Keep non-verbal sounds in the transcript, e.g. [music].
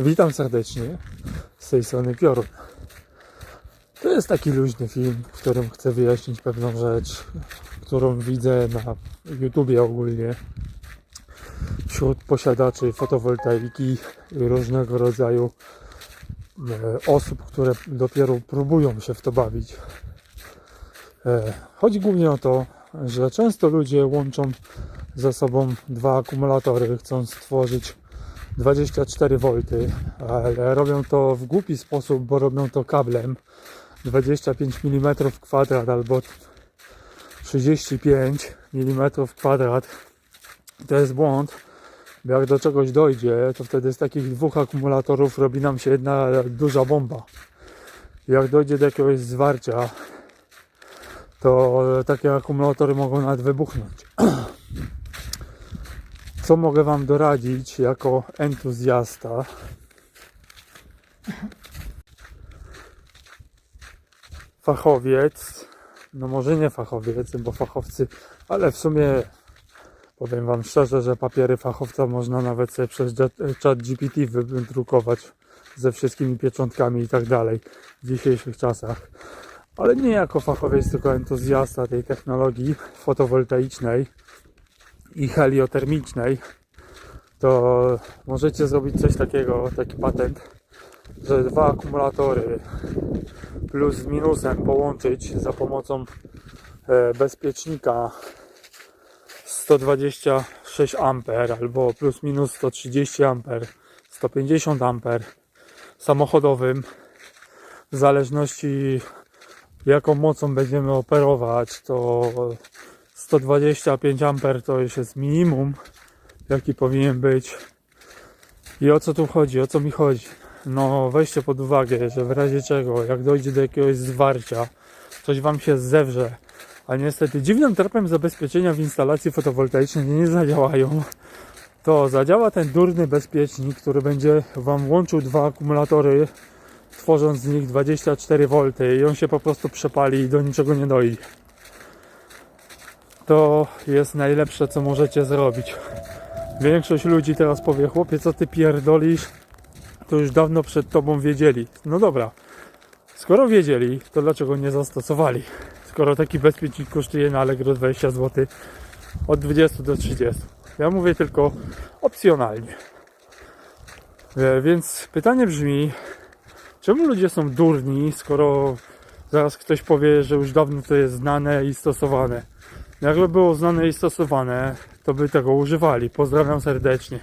Witam serdecznie z tej strony Piorun. To jest taki luźny film, w którym chcę wyjaśnić pewną rzecz, którą widzę na YouTubie ogólnie wśród posiadaczy fotowoltaiki i różnego rodzaju e, osób, które dopiero próbują się w to bawić. E, Chodzi głównie o to, że często ludzie łączą ze sobą dwa akumulatory, chcąc stworzyć 24 V, ale robią to w głupi sposób, bo robią to kablem 25 mm kwadrat albo 35 mm kwadrat. To jest błąd, bo jak do czegoś dojdzie, to wtedy z takich dwóch akumulatorów robi nam się jedna duża bomba. Jak dojdzie do jakiegoś zwarcia, to takie akumulatory mogą nawet wybuchnąć. [clears throat] Co mogę Wam doradzić jako entuzjasta? Fachowiec, no może nie fachowiec, bo fachowcy, ale w sumie powiem Wam szczerze, że papiery fachowca można nawet sobie przez chat GPT wydrukować ze wszystkimi pieczątkami i tak dalej w dzisiejszych czasach. Ale nie jako fachowiec, tylko entuzjasta tej technologii fotowoltaicznej i heliotermicznej, to możecie zrobić coś takiego, taki patent, że dwa akumulatory plus z minusem połączyć za pomocą e, bezpiecznika 126 A albo plus minus 130 A, 150 A samochodowym w zależności jaką mocą będziemy operować, to 125 A to już jest minimum, jaki powinien być. I o co tu chodzi? O co mi chodzi? No, weźcie pod uwagę, że w razie czego, jak dojdzie do jakiegoś zwarcia, coś wam się zewrze, a niestety dziwnym tropem zabezpieczenia w instalacji fotowoltaicznej nie zadziałają, to zadziała ten durny bezpiecznik, który będzie wam łączył dwa akumulatory, tworząc z nich 24 V i on się po prostu przepali i do niczego nie dojdzie to jest najlepsze, co możecie zrobić. Większość ludzi teraz powie, chłopie, co ty pierdolisz, to już dawno przed tobą wiedzieli. No dobra, skoro wiedzieli, to dlaczego nie zastosowali? Skoro taki bezpiecznik kosztuje na Allegro 20 zł od 20 do 30. Ja mówię tylko opcjonalnie. E, Więc pytanie brzmi, czemu ludzie są durni, skoro zaraz ktoś powie, że już dawno to jest znane i stosowane? Jakby było znane i stosowane, to by tego używali. Pozdrawiam serdecznie.